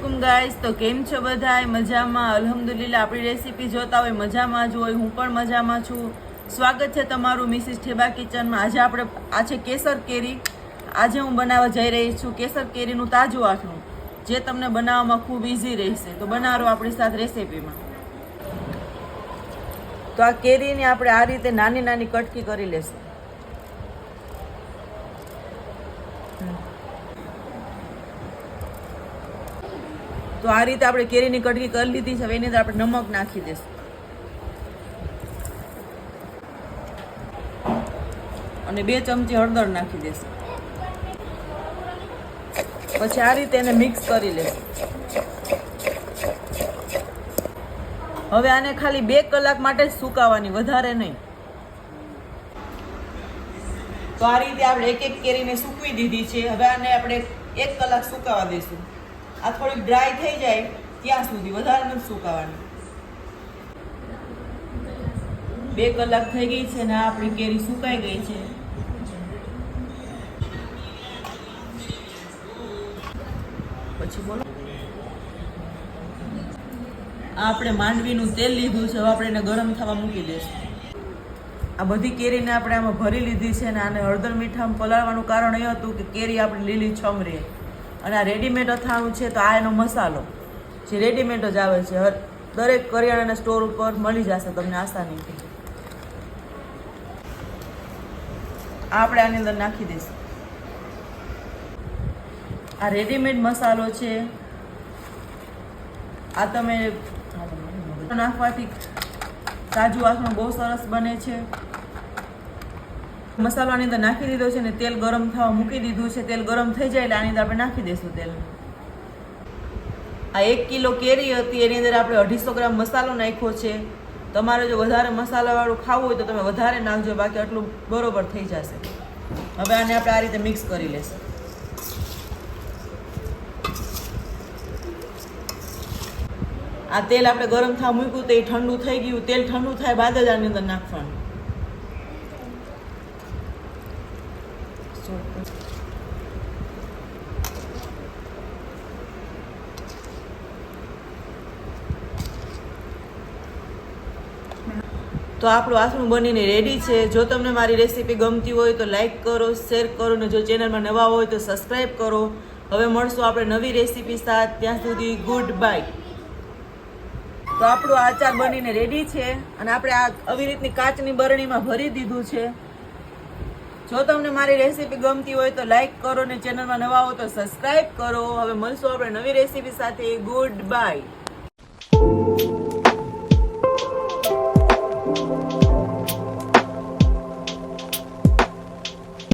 Guys. તો કેમ છો બધાય? મજામાં? અલહમદુલિલ્લા આપણી રેસીપી જોતા હોય મજામાં જ હોય. હું પણ મજામાં છું. સ્વાગત છે તમારું મિસિસ ઠેબા કિચનમાં. આજે આપણે, આ છે કેસર કેરી. આજે હું બનાવવા જઈ રહી છું. કેસર કેરીનું તાજું આથણું, જે તમને બનાવવામાં ખૂબ ઇઝી રહેશે. તો બનાવો આપણી સાથે રેસીપીમાં. તો આ કેરીને આપણે આ રીતે નાની નાની કટકી કરી લેશું. તો આ રીતે આપણે કેરીની કટકી કરી લીધી છે. એની અંદર આપણે નમક નાખી દઈશું. અને બે ચમચી હળદર નાખી દઈશું. પછી આ રીતે એને મિક્સ કરી લેશું. હવે આને ખાલી બે કલાક માટે જ સુકાવાની, વધારે નહીં. તો આ રીતે આપણે એક એક કેરીને સૂકવી દીધી છે. હવે આને આપણે એક કલાક સુકાવા દઈશું. આ થોડીક ડ્રાય થઈ જાય ત્યાં સુધી વધારે નથી સુકાવાની. બે કલાક થઈ ગઈ છે ને આપણી કેરી સુકાઈ ગઈ છે. પછી બોલો. આપણે માંડવીનું તેલ લીધું છે, હવે આપણે એને ગરમ થવા મૂકી દઈશું. આ બધી કેરીને આપણે આમાં ભરી લીધી છે ને આને હળદર મીઠામાં પલાળવાનું કારણ એ હતું કે કેરી આપણી લીલી છમ રહે. અને આ રેડીમેડ અથાણું છે તો આ એનો મસાલો. જે રેડીમેડ જ આવે છે. દરેક કરિયાણાના સ્ટોર ઉપર મળી જશે તમને આસાનીથી. આપણે આની અંદર નાખી દઈશું. આ રેડીમેડ મસાલો છે. આ તમે નાખવાથી કાજુ આથણું બહુ સરસ બને છે. મસાલો આની અંદર નાખી દીધો છે ને તેલ ગરમ થવા મૂકી દીધું છે. તેલ ગરમ થઈ જાય એટલે આની અંદર આપણે નાખી દઈશું તેલ. આ એક કિલો કેરી હતી, એની અંદર આપણે અઢીસો ગ્રામ મસાલો નાખ્યો છે. તમારે જો વધારે મસાલાવાળું ખાવું હોય તો તમે વધારે નાખજો, બાકી આટલું બરોબર થઈ જશે. હવે આને આપણે આ રીતે મિક્સ કરી લેશું. આ તેલ આપણે ગરમ થવા મૂક્યું તો એ ઠંડુ થઈ ગયું. તેલ ઠંડુ થાય બાદ જ આની અંદર નાખવાનું. તો આપણું આથણું બનીને રેડી છે. જો તમને મારી રેસીપી ગમતી હોય તો લાઇક કરો શેર કરો ને જો ચેનલમાં નવા હોય તો સબસ્ક્રાઈબ કરો. હવે મળશું આપણે નવી રેસીપી સાથે. ત્યાં સુધી ગુડ બાય તો આપણું આચાર બનીને રેડી છે અને આપણે આ આવી રીતની કાચની બરણીમાં ભરી દીધું છે. જો તમને મારી રેસીપી ગમતી હોય તો લાઈક કરો ને ચેનલમાં નવા હો તો સબસ્ક્રાઈબ કરો. હવે મળશું આપણે નવી રેસીપી સાથે. Good bye